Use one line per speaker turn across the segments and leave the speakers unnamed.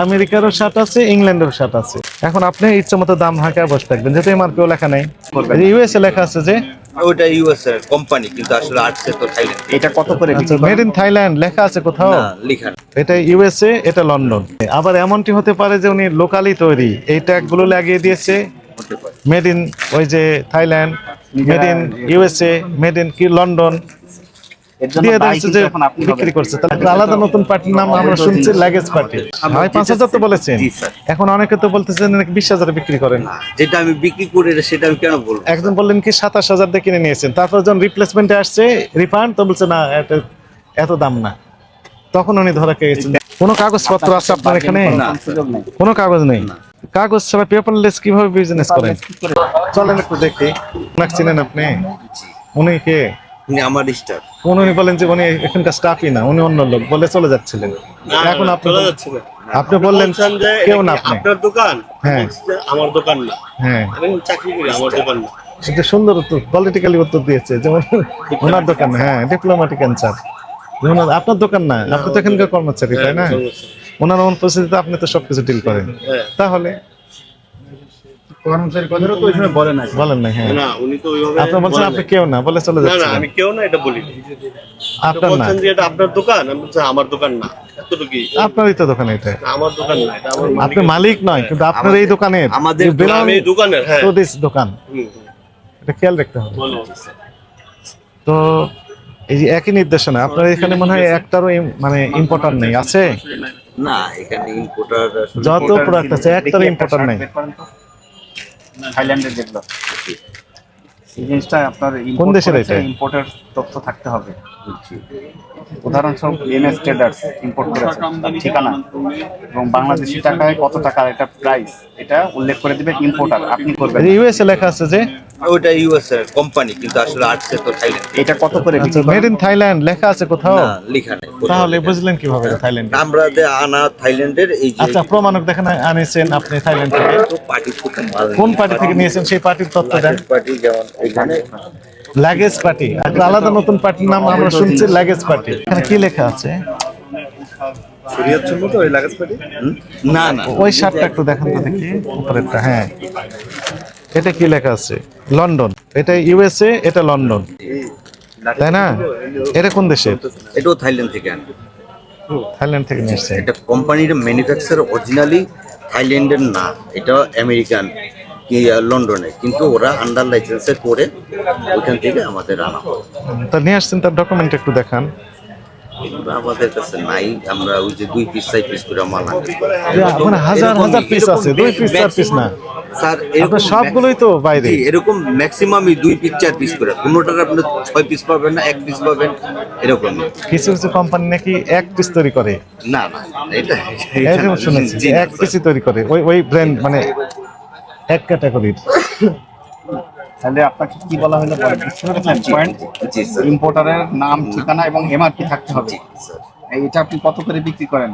আমেরিকারও shirt আছে ইংল্যান্ডেরও shirt আছে। এখন আপনি ইচ্ছে মতো দাম হাঁকা বসে থাকবেন যেহেতু এমআরপিও লেখা নাই। ইউএসএ লেখা আছে যে
ওটা ইউএস এর কোম্পানি কিন্তু আসলে আসছে তো থাইল্যান্ড
এটা কত করে
আচ্ছা
বিক্রি
মেড ইন থাইল্যান্ড লেখা আছে কোথাও?
না লেখা।
এটা ইউএসএ এটা লন্ডন আবার এমনটি হতে পারে যে উনি লোকালি তৈরি। এই ট্যাগগুলো লাগিয়ে দিয়েছে। মেড ইন ওই যে Thailand made in USA made in কি? লন্ডন দিয়ে
দায়ী
দিচ্ছে যে বিক্রি করছে। তাহলে আলাদা নতুন পার্টির নাম আমরা শুনছি লাগেজ পার্টি ভাই পাঁচ হাজার তো বলেছেন। এখন অনেকে তো বলতেছেন নাকি বিশ হাজারে বিক্রি করেন।
যেটা আমি বিক্রি করে সেটা আমি কেন বলব?
একজন বললেন কি সাতাশ হাজার দিয়ে কিনে নিয়েছেন। তারপর যখন রিপ্লেসমেন্টে আসছে রিফান্ড তো বলছে না এত দাম না। তখন উনি ধরা কোনো কাগজপত্র আছে আপনার এখানে। কোনো কাগজ নেই। কাগজ ছাড়া পেপারলেস কীভাবে বিজনেস করেন? চলেন একটু দেখি। চিনেন আপনি? উনি কে?
উনি আমার স্টাফ।
উনি বলেন যে উনি এখানকার স্টাফই না উনি অন্য লোক বলে চলে যাচ্ছিলেন। এখন আপনি
চলে যাচ্ছে
আপনি বললেন
যে
কেউ না আপনি।
আপনার দোকান?
হ্যাঁ।
আমার দোকান না।
হ্যাঁ।
আমি চাকরি করি আমার দোকান না।
সেটা সুন্দর উত্তর পলিটিক্যালি উত্তর দিয়েছে যেমন ওনার দোকান হ্যাঁ ডিপ্লোম্যাটিক অ্যান্সার আপনার দোকান না আপনি তো এখানকার কর্মচারী তাই না? ওনার অনুপস্থিতিতে আপনি তো সবকিছু ডিল করেন।
হ্যাঁ।
তাহলে
কর্মচারী কথাটা তো ওই সময় বলে না
বলেন না হ্যাঁ।
না উনি তো ওইভাবে
আপনি বলছেন আপনি কেউ না বলে চলে
না না আমি কেউ না এটা বলি
আপনার না
বলছেন যে এটা আপনার দোকান? আমি বলছি আমার দোকান না। এতটুকুই।
আপনারই তো দোকান এটা।
আমার দোকান না এটা আমার
আপনি মালিক নয় কিন্তু আপনার এই দোকানের
আমাদের
হ্যাঁ।
দোকান। এটা খেয়াল রাখতে হবে। তো এই যে একই নির্দেশনা আপনার এখানে মনে হয় একটারও মানে ইম্পর্টার নেই আছে?
না এখানে ইম্পোর্টার
যত প্রোডাক্ট আছে একটারও ইম্পর্টার নেই।
থাইল্যান্ডের যেগুলো এই জিনিসটা আপনার
কোন দেশের?
ইম্পোর্টের তথ্য থাকতে হবে উদাহরণস্বরূপ এমএস ট্রেডার্স ইম্পোর্ট করেছে তার ঠিকানা এবং বাংলাদেশি টাকায় কত টাকার এটা প্রাইস এটা উল্লেখ করে দিবে ইম্পোর্টার আপনি করবেন
ইউএসএ লেখা আছে যে
ওটা ইউএস এর কোম্পানি কিন্তু আসলে আসছে তো থাইল্যান্ড
এটা কত করে
আচ্ছা
বিক্রি
মেড ইন থাইল্যান্ড লেখা আছে কোথাও?
না লেখা নেই কোথাও
তাহলে বুঝলেন কীভাবে থাইল্যান্ড
আমরা যে আনা থাইল্যান্ডের এই যে
আচ্ছা প্রমাণক দেখেন আনিয়েছেন আপনি থাইল্যান্ড থেকে।
পার্টি থেকে
কোন পার্টি থেকে নিয়েছেন? সেই পার্টির তথ্য দেন।
পার্টি যেমন এখানে
লাগেজ পার্টি একটা আলাদা নতুন পার্টির নাম আমরা শুনছি লাগেজ পার্টি এখানে কি লেখা আছে?
না না।
ওই শার্টটা একটু দেখেন তো দেখি উপরেরটা হ্যাঁ। এটা কি লেখা আছে? লন্ডন। এটা ইউএসএ এটা লন্ডন। তাই না? এটা কোন দেশের
এটাও থাইল্যান্ড থেকে আনা
থাইল্যান্ড থেকে নিয়ে এসছে।
এটা কোম্পানির ম্যানুফ্যাকচার অরিজিনালি থাইল্যান্ডের না এটা আমেরিকান। লন্ডনে। কিন্তু ওরা আন্ডার লাইসেন্সে করে ওইখান থেকে আমাদের আনা হয়।
তা নিয়ে আসছেন তার ডকুমেন্ট একটু দেখান।
আমাদের কাছে নাই আমরা ওই যে দুই পিস চার পিস করে মাল আনি
মানে হাজার হাজার পিস আছে দুই পিস চার পিস না?
স্যার
আপনার সবগুলোই তো বাইরে।
এরকম ম্যাক্সিমামই দুই পিস চার পিস করে। কোনোটার আপনি ছয় পিস পাবেন না এক পিস পাবেন এরকম
কিছু কিছু কোম্পানি নাকি এক পিস তৈরি করে?
না না এটা
এরকম শুনেছি এক। পিসই তৈরি করে ওই ওই ব্র্যান্ড মানে এক ক্যাটাগরির
তাহলে আপনাকে কি বলা হলো পয়েন্ট ইম্পোর্টারের নাম ঠিকানা এবং এমআরপি থাকতে হবে।
এটা
এইটা আপনি কত করে বিক্রি করেন?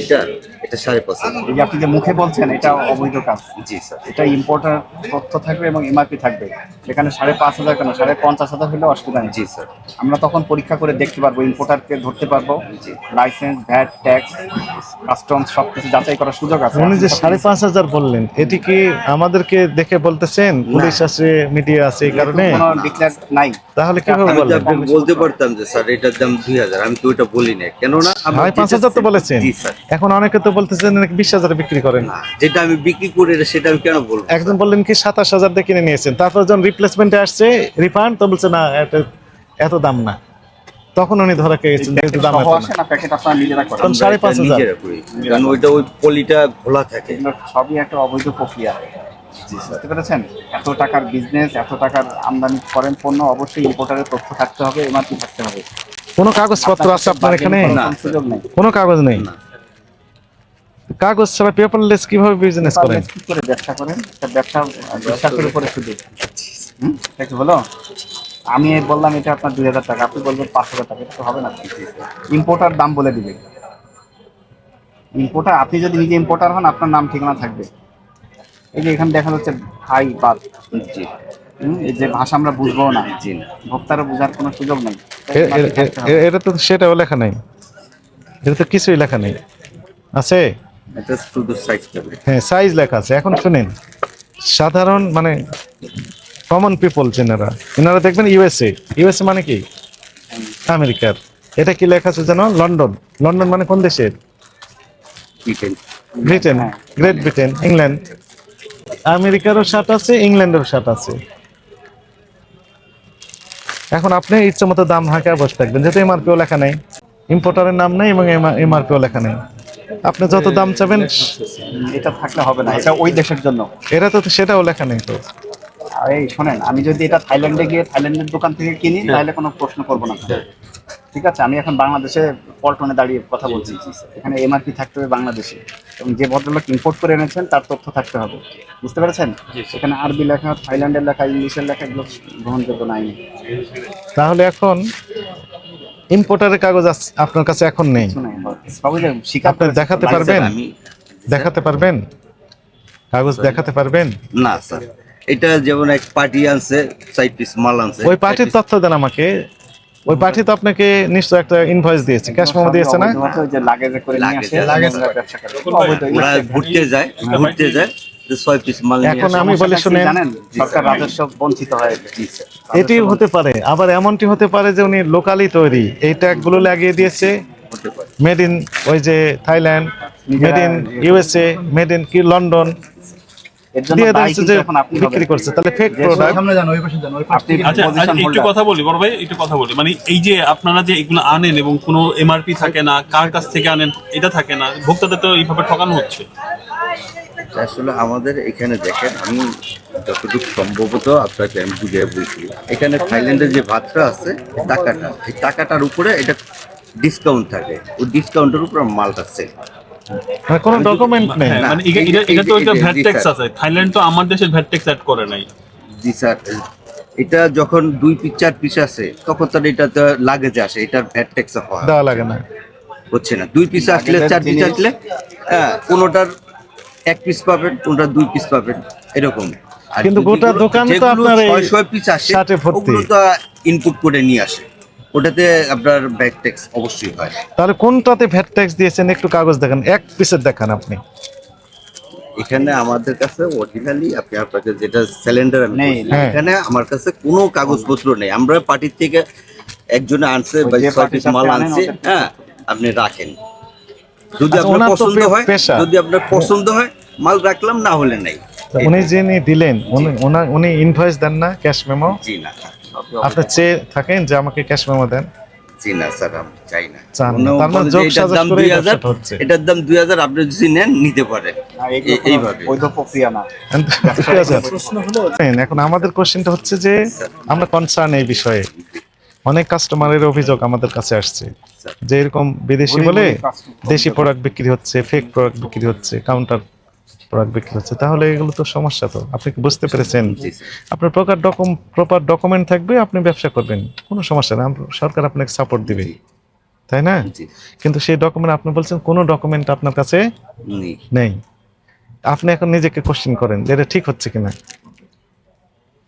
এটা এটা সাড়ে পাঁচ হাজার।
এই আপনি যে মুখে বলছেন এটা অবৈধ কাজ।
জি স্যার।
এটা ইম্পোর্টার তথ্য থাকবে এবং এমআরপি থাকবে। সেখানে সাড়ে পাঁচ হাজার কেন? সাড়ে পঞ্চাশ হাজার হলে অসুবিধা নেই।
জি স্যার।
আমরা তখন পরীক্ষা করে দেখতে পারব ইম্পোর্টারকে ধরতে পারব।
Ji.
Licence VAT tax customs সব কিছু যাচাই করার সুযোগ আছে।
উনি যে সাড়ে পাঁচ হাজার বললেন এটি কি আমাদেরকে দেখে বলতেছেন? পুলিশ আছে মিডিয়া আছে এই কারণে?
ডিক্লেয়ার নাই।
তাহলে কীভাবে
আমি তো বলতে পারতাম যে স্যার এটার দাম দুই হাজার। আমি তো ওইটা বলি না কেননা
সাড়ে পাঁচ হাজার তো বলেছেন? এখন অনেকে তো বলতেছেন নাকি বিশ হাজারে বিক্রি করেন।
যেটা আমি বিক্রি করে সেটা আমি কেন বলব?
একজন বললেন কি সাতাশ হাজার দিয়ে কিনে নিয়েছেন। তারপর যখন রিপ্লেসমেন্টে আসছে রিফান্ড তো বলছে না এত দাম না। তখন উনি ধরা খেয়ে গেছেন দাম
সহ
না।
না প্যাকেট আপনারা নিজেরা করেন।
তখন সাড়ে পাঁচ হাজার।
নিজেরা করি কারণ ওইটা ওই পলিটা খোলা থাকে।
সবই একটা অবৈধ প্রক্রিয়া। বুঝতে পেরেছেন? এত টাকার বিজনেস এত টাকার আমদানি করেন পণ্য অবশ্যই ইম্পোর্টারের তথ্য থাকতে হবে এমআরপি থাকতে হবে।
কোনো কাগজপত্র আছে আপনার এখানে?
কোনো সুযোগ নেই।
কাগজ নেই। কাগজ ছাড়া পেপারলেস কীভাবে বিজনেস করেন?
কি করে ব্যবসা করেন? ব্যবসা উপরে শুধু হুম? কি আমি বললাম এটা আপনার দুই হাজার টাকা আপনি বলবেন পাঁচ হাজার টাকা এটা তো হবে না। ইম্পোর্টার দাম বলে দিবে। ইম্পোর্টার আপনি যদি নিজে ইম্পোর্টার হন আপনার নাম ঠিকানা থাকবে। এই যে এখানে দেখা যাচ্ছে ভাই বাদ
জি।
এই যে ভাষা আমরা বুঝব না।
জি।
ভোক্তারা বোঝার কোনো সুযোগ নেই।
এটা তো সেটাও লেখা নাই। এটা তো কিছুই লেখা নেই। আছে? হ্যাঁ সাইজ লেখা আছে। এখন শুনেন সাধারণ মানে কমন পিপল যেনারা এনারা দেখবেন ইউএসএ ইউএসএ মানে কি? আমেরিকার। এটা কি লেখা আছে জানো লন্ডন। লন্ডন মানে কোন দেশের?
Britain
Britain Great Britain England আমেরিকারও shirt আছে ইংল্যান্ডেরও শার্ট আছে। এখন আপনি ইচ্ছে মতো দাম হাঁকে বসে থাকবেন যেহেতু এমআরপিও লেখা নেই। ইম্পোর্টারের নাম নেই এবং এমআরপিও লেখা নেই। আপনি যত দাম চাবেন
এটা থাকলে হবে না এটা ওই দেশের জন্য।
এটা তো সেটাও লেখা নেই তো।
আর এই শোনেন আমি যদি এটা থাইল্যান্ডে গিয়ে থাইল্যান্ডের দোকান থেকে কিনি তাহলে কোনো প্রশ্ন করব না। ঠিক আছে আমি এখন বাংলাদেশে পল্টনে দাঁড়িয়ে কথা বলছি। এখানে এমআরপি থাকতে হবে বাংলাদেশে। এবং যে ভদ্রলোক ইম্পোর্ট করে এনেছেন তার তথ্য থাকতে হবে। বুঝতে পেরেছেন? এখানে আরবি লেখা থাইল্যান্ডের লেখা ইংলিশের লেখা এগুলো গ্রহণযোগ্য নাই।
তাহলে এখন ইম্পোর্টারের কাগজ আপনার কাছে এখন নেই। আপনি দেখাতে পারবেন? দেখাতে পারবেন? কাগজ দেখাতে পারবেন?
না স্যার। এটা যেমন এক পার্টি আনছে সাইড পিস মাল আনছে।
ওই পার্টির তথ্য দেন আমাকে। ওই পার্টি তো আপনাকে নিশ্চয় একটা ইনভয়েস দিয়েছে ক্যাশ মেমো দিয়েছে না?
ঘুরতে যায় ঘুরতে যায়
এখন আমি বলি হতে পারে, আবার এমনটি হতে পারে যে উনি তৈরি, এই ট্যাগগুলো লাগিয়ে দিয়েছে মেড ইন ওই যে Thailand made in made in কি লন্ডন বিক্রি করছে। তাহলে ফেক
যে
প্রোডাক্ট
আপনি
আচ্ছা আচ্ছা, একটু কথা বলি বড় ভাই একটু কথা বলি। মানে এই যে আপনারা যে এগুলো আনেন এবং কোনো এমআরপি থাকে না কার কাছ থেকে আনেন এটা থাকে না ভোক্তাদের তো এইভাবে ঠকানো হচ্ছে।
আসলে আমাদের এখানে দেখেন আমি যতটুকু সম্ভবত আপনাকে আমি বুঝিয়ে বলছি এখানে থাইল্যান্ডের যে ভাতটা আছে টাকাটা এই টাকাটার উপরে এটা ডিসকাউন্ট থাকে। ওই ডিসকাউন্টের উপর মালটা সেল
মানে কোনো ডকুমেন্ট নেই।
হ্যাঁ মানে এটা- এটা- তো একটা ভ্যাট ট্যাক্স আছে। থাইল্যান্ড তো আমার দেশের ভ্যাট ট্যাক্স অ্যাড করে নাই।
জি স্যার এটা যখন দুই পিস চার পিস আসে তখন তার এটা তো লাগেজে আসে এটার ভ্যাট ট্যাক্স হয়।
দেওয়া লাগে না।
হচ্ছে না। দুই পিস আসলে চার পিস আসলে হ্যাঁ কোনোটার এক পিস পাবেন কোনোটার দুই পিস পাবেন এরকম। আর
কিন্তু গোটা দোকান তো আপনার
ছয় ছয় পিস আসে ওগুলো তো ইনপুট করে নিয়ে আসে। ওটাতে আপনার ব্যাক ট্যাক্স অবশ্যই হয়।
তাহলে কোনটাতে ভ্যাট ট্যাক্স দিয়েছেন? একটু কাগজ দেখান। এক পিসের দেখান আপনি।
এখানে আমাদের কাছে অরিজিনালি আপনি আপনাকে যেটা সিলিন্ডার আমি। এখানে আমার কাছে কোনো কাগজপত্র নেই। আমরা পার্টির থেকে একজনে আনছে বা
সাথে
মাল আনছে হ্যাঁ আপনি রাখেন। যদি
আচ্ছা,
আপনার পছন্দ হয় যদি আপনার পছন্দ হয় মাল রাখলাম না হলে নাই।
উনি যিনি দিলেন উনি উনি ইনভয়েস দেন না ক্যাশ মেমো
জি না।
আপনি চেয়ে থাকেন যে আমাকে ক্যাশ মেমো দেন?
জি না স্যার আমি চাই না।
মানে
এটার দাম
করেই
2000
হচ্ছে।
এটার দাম দুই হাজার আপনি যদি নেন নিতে পারেন। এইভাবে।
বৈধ প্রক্রিয়া না।
এখন আমাদের কোশ্চেনটা হচ্ছে যে আমরা কনসার্ন এই বিষয়ে। অনেক কাস্টমারের অভিযোগ আমাদের কাছে আসছে। যে এরকম বিদেশি বলে দেশি প্রোডাক্ট বিক্রি হচ্ছে ফেক প্রোডাক্ট বিক্রি হচ্ছে কাউন্টার প্রোডাক্ট বিক্রি হচ্ছে তাহলে এগুলো তো সমস্যা তো। আপনি কি বুঝতে পেরেছেন? আপনার প্রকার ডকুম প্রপার ডকুমেন্ট থাকবে আপনি ব্যবসা করবেন। কোনো সমস্যা না সরকার আপনাকে সাপোর্ট দিবে। তাই না? কিন্তু সেই ডকুমেন্ট আপনি বলছেন কোনো ডকুমেন্ট আপনার কাছে নেই। আপনি এখন নিজেকে কোশ্চেন করেন যে এটা ঠিক হচ্ছে কিনা।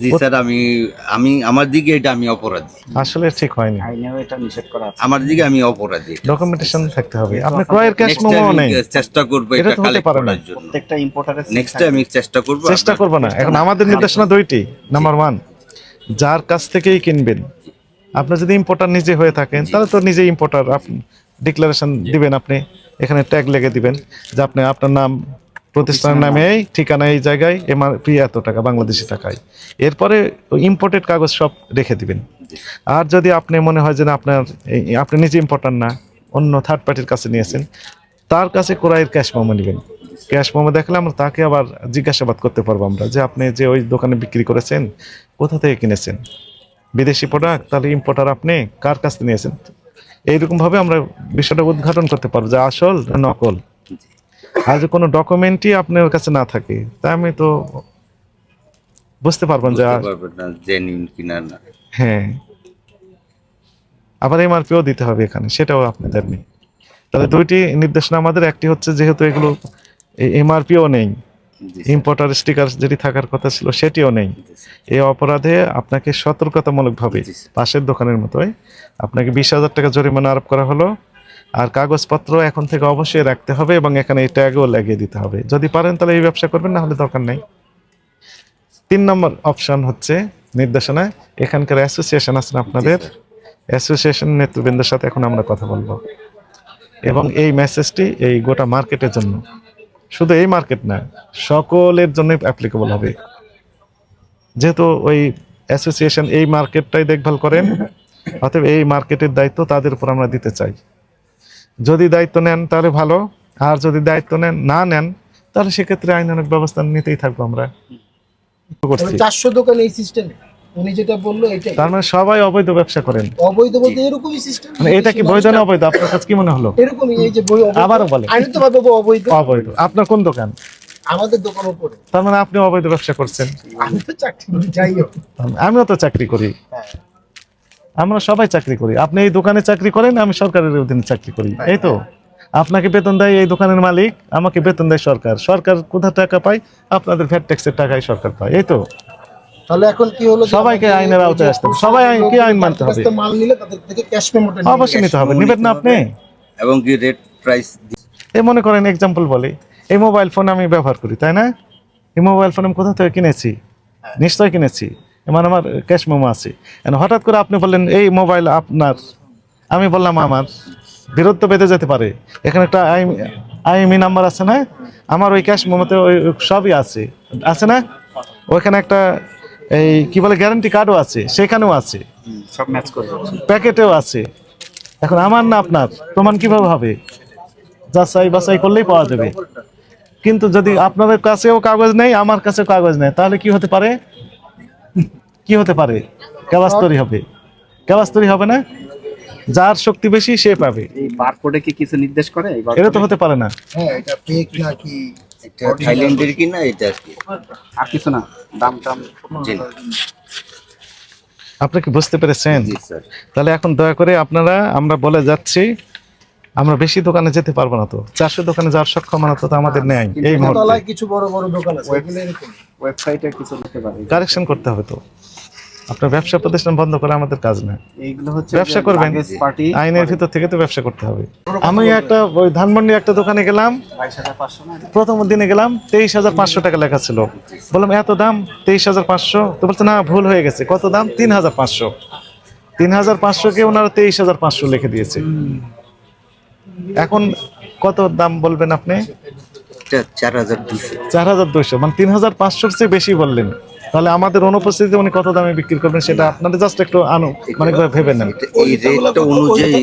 জি স্যার আমি আমি আমার দিকে এটা আমি অপরাধী।
আসলে ঠিক হয়নি।
আইনেও এটা নিষেধ করা আছে।
আমার দিকে আমি অপরাধী।
ডকুমেন্টেশন থাকতে হবে। আপনি ক্রয়ের ক্যাশ মেমো নেই
চেষ্টা করব
এটা
কালেক্ট করার জন্য।
প্রত্যেকটা ইম্পোর্টারের
নেক্সট টাইম আমি চেষ্টা করব
চেষ্টা করব না। এখন আমাদের নির্দেশনা দুইটি। নাম্বার ওয়ান যার কাছ থেকেই কিনবেন। আপনি যদি ইম্পোর্টার নিজে হয়ে থাকেন তাহলে তো নিজে ইম্পোর্টার আপনি ডিক্লারেশন দিবেন আপনি। এখানে ট্যাগ লেগে দিবেন যে আপনি আপনার নাম প্রতিষ্ঠানের নামে এই ঠিকানা এই জায়গায় এমআরপি এত টাকা বাংলাদেশি টাকায়। এরপরে ইম্পোর্টেড কাগজ সব রেখে দিবেন। আর যদি আপনি মনে হয় যে না আপনার আপনি নিজে ইম্পোর্টার না অন্য থার্ড পার্টির কাছে নিয়েছেন তার কাছে কোরাইয়ের ক্যাশ মোমো নেবেন। ক্যাশ মোমো দেখলে আমরা তাকে আবার জিজ্ঞাসাবাদ করতে পারব আমরা যে আপনি যে ওই দোকানে বিক্রি করেছেন কোথা থেকে কিনেছেন? বিদেশি প্রোডাক্ট তাহলে ইম্পোর্টার আপনি কার কাছ থেকে নিয়েছেন? এইরকমভাবে আমরা বিষয়টা উদ্ঘাটন করতে পারব যে আসল নকল। আর যে কোনো ডকুমেন্টই আপনার কাছে না থাকে তা আমি তো বুঝতে পারবেন যে
না জেনুইন কিনা না।
হ্যাঁ। আবার এমআরপিও দিতে হবে এখানে সেটাও আপনি দেননি তাহলে দুইটি নির্দেশনা আমাদের একটি হচ্ছে যেহেতু এগুলো এমআরপিও নেই ইম্পোর্টার স্টিকার যেটি থাকার কথা ছিল সেটিও নেই। এই অপরাধে আপনাকে সতর্কতামূলকভাবে পাশের দোকানের মতোই আপনাকে বিশ হাজার টাকা জরিমানা আরোপ করা হলো। আর কাগজপত্র এখন থেকে অবশ্যই রাখতে হবে এবং এখানে এই ট্যাগও লাগিয়ে দিতে হবে। যদি পারেন তাহলে এই ব্যবসা করবেন না হলে দরকার নেই। তিন নম্বর অপশন হচ্ছে নির্দেশনা। এখানকার অ্যাসোসিয়েশন আছেন আপনাদের? অ্যাসোসিয়েশন নেতৃবৃন্দের সাথে এখন আমরা কথা বলব। এবং এই মেসেজটি এই গোটা মার্কেটের জন্য। শুধু এই মার্কেট না সকলের জন্য অ্যাপ্লিকেবল হবে। যেহেতু ওই অ্যাসোসিয়েশন এই মার্কেটটাই দেখভাল করেন অতএব এই মার্কেটের দায়িত্ব তাদের উপর আমরা দিতে চাই। যদি দায়িত্ব নেন তাহলে ভালো আর যদি দায়িত্ব নেন না নেন তাহলে সেক্ষেত্রে আইনানুক ব্যবস্থা নিতেই থাকব আমরা।
চারশো দোকান এই সিস্টেম উনি যেটা বলল এটাই।
তার মানে সবাই অবৈধ ব্যবসা করেন।
অবৈধ বলতে এরকমই সিস্টেম
মানে এটা কি বৈধ না অবৈধ? আপনার কাছে কি মনে হলো?
এরকমই এই যে বই অবৈধ।
আবারও বলেন।
আইনত ভাবে অবৈধ।
অবৈধ। আপনার কোন দোকান?
আমাদের দোকান উপরে।
তার মানে আপনি অবৈধ ব্যবসা করছেন।
আমি তো চাকরি করি, যাই
আমিও তো চাকরি করি।
হ্যাঁ।
আমরা সবাই চাকরি করি। আপনি এই দোকানে চাকরি করেন আমি সরকারের অধীনে চাকরি করি। এই তো। আপনাকে বেতন দেয় এই দোকানের মালিক আমাকে বেতন দেয় সরকার। সরকার কোথা টাকা পায়? আপনাদের ভ্যাট ট্যাক্সের টাকাই সরকার পায়। এই তো।
তাহলে এখন কি হলো
সবাইকে আইনের আওতায় আসতে হবে। সবাই আইন- কি আইন মানতে হবে?
মাল নিলে তাদের থেকে ক্যাশ মেমোটা
অবশ্যই নিতে হবে। নিবেন না আপনি?
এবং কি রেট প্রাইস
এই মনে করেন এক্সাম্পল বলি। এই মোবাইল ফোন আমি ব্যবহার করি তাই না? এই মোবাইল ফোন আমি কোথা থেকে কিনেছি? নিশ্চয় কিনেছি। মানে আমার ক্যাশ মেমো আছে। হঠাৎ করে আপনি বললেন এই মোবাইল আপনার। আমি বললাম আমার। বিরোধ তো বেঁধে যেতে পারে। এখানে একটা আই আইএমই নাম্বার আছে না? আমার ওই ক্যাশ মেমোতে ওই সবই আছে। আছে না? ওইখানে একটা এই কি বলে গ্যারান্টি কার্ডও আছে। সেখানেও আছে।
সব ম্যাচ করবে
প্যাকেটেও আছে। এখন আমার না আপনার? প্রমাণ কীভাবে হবে? যাচাই বাছাই করলেই পাওয়া যাবে। কিন্তু যদি আপনাদের কাছেও কাগজ নেই আমার কাছেও কাগজ নেই তাহলে কি হতে পারে? কি হতে পারে? কেবাস্তরি হবে। কেবাস্তরি হবে না? যার শক্তি বেশি সে পাবে।
এই বারকোডে কি কিছু নির্দেশ করে?
এটা তো হতে পারে না।
হ্যাঁ এটা ফেক নাকি?
এটা থাইল্যান্ডের কি না এটা আর কি?
আর কিছু না দাম টাম
জি
আপনি কি বুঝতে পেরেছেন? তাহলে এখন দয়া করে আপনারা আমরা বলে যাচ্ছি আমরা বেশি দোকানে যেতে পারব না তো। চারশো দোকানে যাওয়ার সক্ষমতা তো আমাদের নেই এই মুহূর্তে।
কিছু বড় বড় দোকান আছে
ওয়েবসাইটে কিছু লিখতে পারে।
কারেকশন করতে হবে তো। আপনার ব্যবসা প্রতিষ্ঠান বন্ধ করা আমাদের কাজ না।
এইগুলো হচ্ছে
ব্যবসা করবেন। আইনের ভিতর থেকে তো ব্যবসা করতে হবে। আমি একটা ওই ধানমন্ডি একটা দোকানে গেলাম। প্রথম দিনে গেলাম তেইশ হাজার পাঁচশো টাকা লেখা ছিল। বললাম এত দাম তেইশ হাজার পাঁচশো? তো বলছে না ভুল হয়ে গেছে। কত দাম? তিন হাজার পাঁচশো। তিন হাজার পাঁচশোকে ওনারা তেইশ হাজার পাঁচশো লিখে দিয়েছে। এখন কত দাম বলবেন আপনি?
চার হাজার দুশো
চার হাজার দুশো মানে তিন হাজার পাঁচশোর চেয়ে বেশি বললেন। তাহলে আমাদের অনুপস্থিতিতে উনি কত দামে বিক্রি করবেন সেটা আপনাদের জাস্ট একটু আনো মানে ভেবে নেন।
এই রেটটা অনুযায়ী